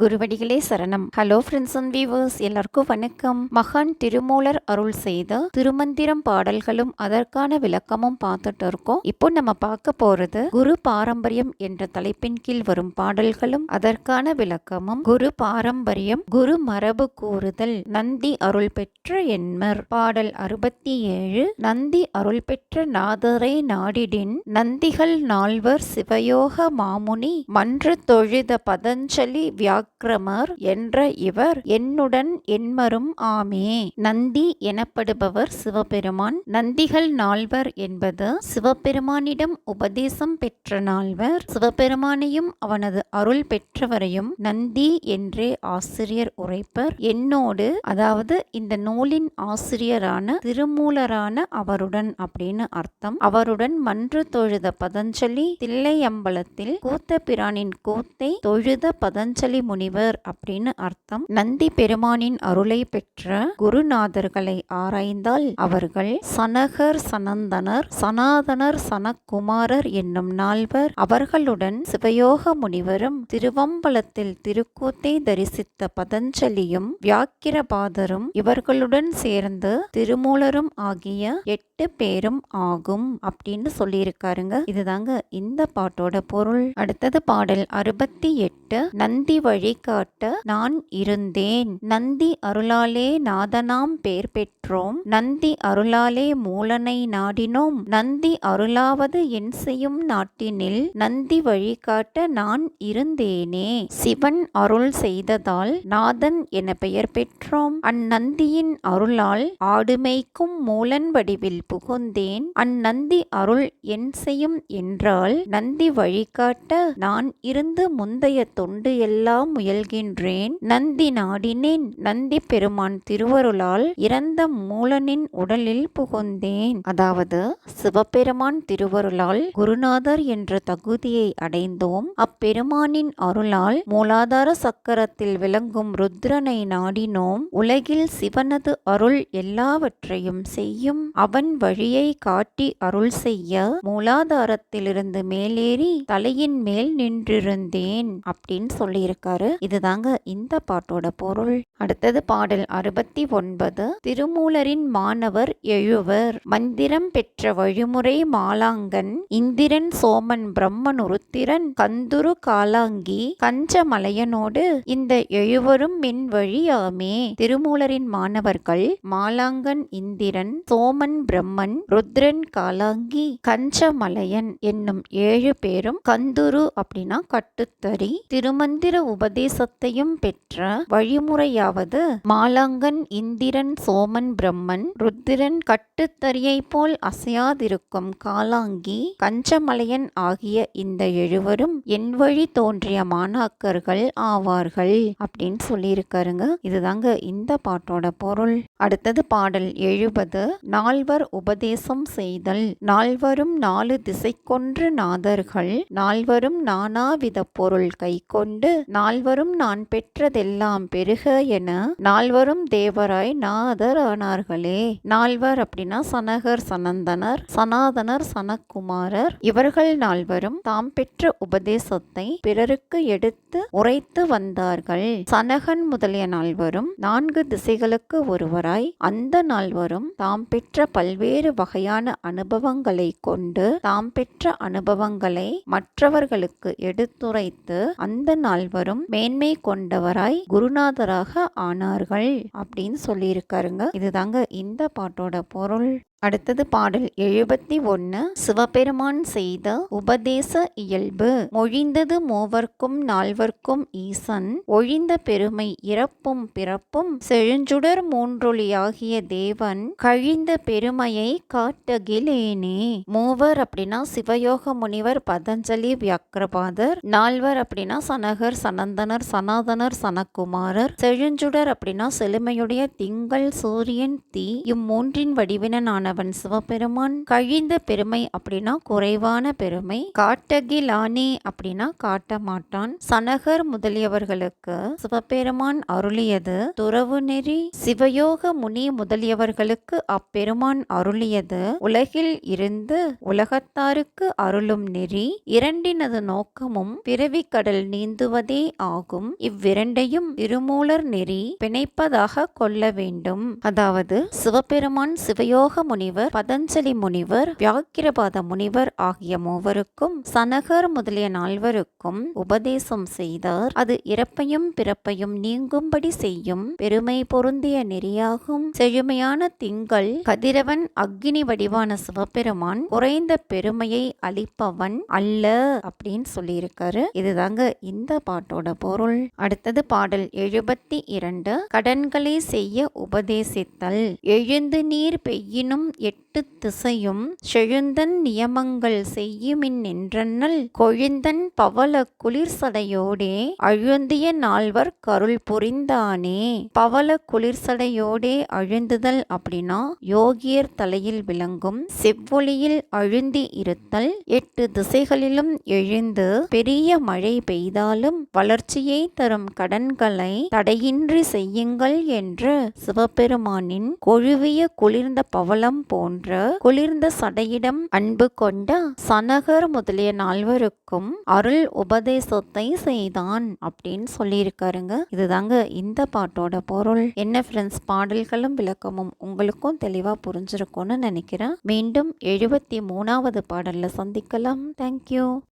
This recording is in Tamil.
குருவடிகளே சரணம். ஹலோ ஃப்ரெண்ட்ஸ் அண்ட் வீவர்ஸ் எல்லாருக்கும் வணக்கம். மகான் திருமூலர் அருள் செய்த திருமந்திரம் பாடல்களும் அதற்கான விளக்கமும் பார்த்துட்டு இருக்கோம். இப்போ நம்ம பார்க்க போறது குரு பாரம்பரியம் என்ற தலைப்பின் கீழ் வரும் பாடல்களும் அதற்கான விளக்கமும். குரு பாரம்பரியம் குரு மரபு கூறுதல் நந்தி அருள் பெற்ற என்மர். பாடல் அறுபத்தி ஏழு நந்தி அருள் பெற்ற நாதரை நாடிடின் நந்திகள் நால்வர் சிவயோக மாமுனி மன்று தொழுத பதஞ்சலி வியா அக்ரமர் என்ற இவர் என்னுடன் என்மரும் ஆமே. நந்தி எனப்படுபவர் சிவபெருமான். நந்திகள் நால்வர் என்பது சிவபெருமானிடம் உபதேசம் பெற்ற நால்வர். சிவபெருமானையும் அவனது அருள் பெற்றவரையும் நந்தி என்றே ஆசிரியர் உரைப்பர். என்னோடு அதாவது இந்த நூலின் ஆசிரியரான திருமூலரான அவருடன் அப்படின்னு அர்த்தம். அவருடன் மன்று தொழுத பதஞ்சலி தில்லையம்பலத்தில் கூத்த பிரானின் கூத்தை தொழுத பதஞ்சலி முனிவர் அப்படின்னு அர்த்தம். நந்தி பெருமானின் அருளை பெற்ற குருநாதர்களை ஆராய்ந்தால் அவர்கள் சனகர் சனந்தனர் சனாதனர் சனக்குமாரர் என்னும் நால்வர். அவர்களுடன் சிவயோக முனிவரும் திருவம்பலத்தில் திருக்கூத்தை தரிசித்த பதஞ்சலியும் வியாக்கிரபாதரும் இவர்களுடன் சேர்ந்து திருமூலரும் ஆகிய எட்டு பேரும் ஆகும் அப்படின்னு சொல்லியிருக்காருங்க. இதுதாங்க இந்த பாட்டோட பொருள். அடுத்தது பாடல் அறுபத்தி எட்டு நந்தி வழி வழிகாட்ட நான் இருந்தேன். நந்தி அருளாலே நாதனாம் பேர் பெற்றோம். நந்தி அருளாலே மூலனை நாடினோம். நந்தி அருளாவது என் செய்யும் நாட்டினில் நந்தி வழிகாட்ட நான் இருந்தேனே. சிவன் அருள் செய்ததால் நாதன் என பெயர் பெற்றோம். அந்நந்தியின் அருளால் ஆடுமைக்கும் மூலன் வடிவில் புகுந்தேன். அந்நந்தி அருள் என் செய்யும் என்றால் நந்தி வழிகாட்ட நான் இருந்து முந்தைய தொண்டு எல்லாம் முயல்கின்றேன். நந்தி நாடினேன். நந்தி பெருமான் திருவருளால் இறந்த மூலனின் உடலில் புகுந்தேன். அதாவது சிவபெருமான் திருவருளால் குருநாதர் என்ற தகுதியை அடைந்தோம். அப்பெருமானின் அருளால் மூலாதார சக்கரத்தில் விளங்கும் ருத்ரனை நாடினோம். உலகில் சிவனது அருள் எல்லாவற்றையும் செய்யும். அவன் வழியை காட்டி அருள் செய்ய மூலாதாரத்திலிருந்து மேலேறி தலையின் மேல் நின்றிருந்தேன். அப்படின்னு சொல்லியிருக்காரு. சொல்றாரு இதுதாங்க இந்த பாட்டோட பொருள். அடுத்தது பாடல் அறுபத்தி ஒன்பது திருமூலரின் மாணவர் எழுவர். மந்திரம் பெற்ற வழிமுறை மாலாங்கன். இந்திரன் சோமன் பிரம்மன் உருத்திரன் கந்துரு காலாங்கி. கஞ்சமலையனோடு இந்த எழுவரும் மின் வழியாமே. திருமூலரின் மாணவர்கள் மாலாங்கன் இந்திரன் சோமன் பிரம்மன் ருத்ரன் காலாங்கி கஞ்சமலையன் என்னும் ஏழு பேரும் கந்துரு அப்படின்னா கட்டுத்தறி திருமந்திர உப உபதேசத்தையும் பெற்ற வழிமுறையாவது மாலாங்கன் இந்திரன் சோமன் பிரம்மன் ருத்திரன் கட்டுத்தறியை போல் அசையாதிருக்கும் காலாங்கி கஞ்சமலையன் ஆகிய இந்த எழுவரும் என் வழி தோன்றிய மாணாக்கர்கள் ஆவார்கள் அப்படின்னு சொல்லியிருக்காருங்க. இதுதாங்க இந்த பாட்டோட பொருள். அடுத்தது பாடல் எழுபது. நால்வர் உபதேசம் செய்தல். நால்வரும் நாலு திசை கொன்று நாதர்கள். நால்வரும் நானாவித பொருள் கை கொண்டு நால் நால்வரும் நான் பெற்றதெல்லாம் பெருக என நால்வரும் தேவராய் நாதர் ஆனார்களே நால்வர் அப்படின்னா சனகர் சனந்தனர் சனாதனர் சனக்குமாரர். இவர்கள் நால்வரும் தாம் பெற்ற உபதேசத்தை பிறருக்கு எடுத்து உரைத்து வந்தார்கள். சனகன் முதலிய நால்வரும் நான்கு திசைகளுக்கு ஒருவராய் அந்த நால்வரும் தாம் பெற்ற பல்வேறு வகையான அனுபவங்களை கொண்டு தாம் பெற்ற அனுபவங்களை மற்றவர்களுக்கு எடுத்துரைத்து அந்த நால்வரும் மேன்மை கொண்டவராய் குருநாதராக ஆனார்கள் அப்படின்னு சொல்லியிருக்காருங்க. இதுதாங்க இந்த பாட்டோட பொருள். அடுத்தது பாடல் எழுபத்தி ஒன்று சிவபெருமான் செய்த உபதேச இயல்பு. மொழிந்தது மூவர்க்கும் நால்வர்க்கும் ஈசன். ஒழிந்த பெருமை இறப்பும் பிறப்பும் செழுஞ்சுடர் மூன்றொழியாகிய தேவன். கழிந்த பெருமையை காட்டகிலேனே. மூவர் அப்படின்னா சிவயோக முனிவர் பதஞ்சலி வியாக்கிரபாதர். நால்வர் அப்படின்னா சனகர் சனந்தனர் சனாதனர் சனக்குமாரர். செழுஞ்சுடர் அப்படின்னா செழுமையுடைய திங்கள் சூரியன் தீ. இம்மூன்றின் வடிவினனான ஆனவன் சிவபெருமான் கழிந்த பெருமை அப்படின்னா குறைவான பெருமை. காட்டகிலானே அப்படின்னா காட்ட மாட்டான் சனகர் முதலியவர்களுக்கு சிவபெருமான் அருளியது துறவு நெறி. சிவயோக முனி முதலியவர்களுக்கு அப்பெருமான் அருளியது. உலகில் இருந்து உலகத்தாருக்கு அருளும் நெறி. இரண்டினது நோக்கமும் பிறவி கடல் நீந்துவதே ஆகும். இவ்விரண்டையும் திருமூலர் நெறி பிணைப்பதாக கொள்ள வேண்டும். அதாவது சிவபெருமான் சிவயோக முனிவர் பதஞ்சலி முனிவர் வியாக்கிரபாத முனிவர் ஆகிய மூவருக்கும் சனகர் முதலிய நால்வருக்கும் உபதேசம் செய்தார். அது இறப்பையும் பிறப்பையும் நீங்கும்படி செய்யும் பெருமை பொருந்திய நெறியாகும். செழுமையான திங்கள் கதிரவன் அக்னி வடிவான சிவபெருமான் குறைந்த பெருமையை அளிப்பவன் அல்ல அப்படின்னு சொல்லியிருக்காரு. இதுதாங்க இந்த பாட்டோட பொருள். அடுத்தது பாடல் எழுபத்தி இரண்டு கடன்களை செய்ய உபதேசித்தல். எழுந்து நீர் பெய்யினும் எட்டு திசையும் செழுந்தன் நியமங்கள் செய்யுமின் நின்றனல் கொழுந்தன் பவள குளிர்சடையோடே அழுந்திய நால்வர் கருள் புரிந்தானே. பவள குளிர்சடையோடே அழுந்துதல் அப்படின்னா யோகியர் தலையில் விளங்கும். செவ்வொளியில் அழுந்தி இருத்தல். எட்டு திசைகளிலும் எழுந்து பெரிய மழை பெய்தாலும் வளர்ச்சியை தரும் கடன்களை தடையின்றி செய்யுங்கள் என்று சிவபெருமானின் கொழுவிய குளிர்ந்த பவளம் போன்ற குளிர்ந்த சடையிடம் அன்பு கொண்ட சனகர் முதலிய நால்வருக்கும் அருள் உபதேசத்தை செய்தான் அப்படின்னு சொல்லியிருக்காருங்க. இதுதாங்க இந்த பாட்டோட பொருள். என்ன ஃப்ரெண்ட்ஸ் பாடல்களும் விளக்கமும் உங்களுக்கும் தெளிவாக புரிஞ்சிருக்கும்னு நினைக்கிறேன். மீண்டும் எழுபத்தி மூணாவது பாடலில் சந்திக்கலாம். தேங்க்யூ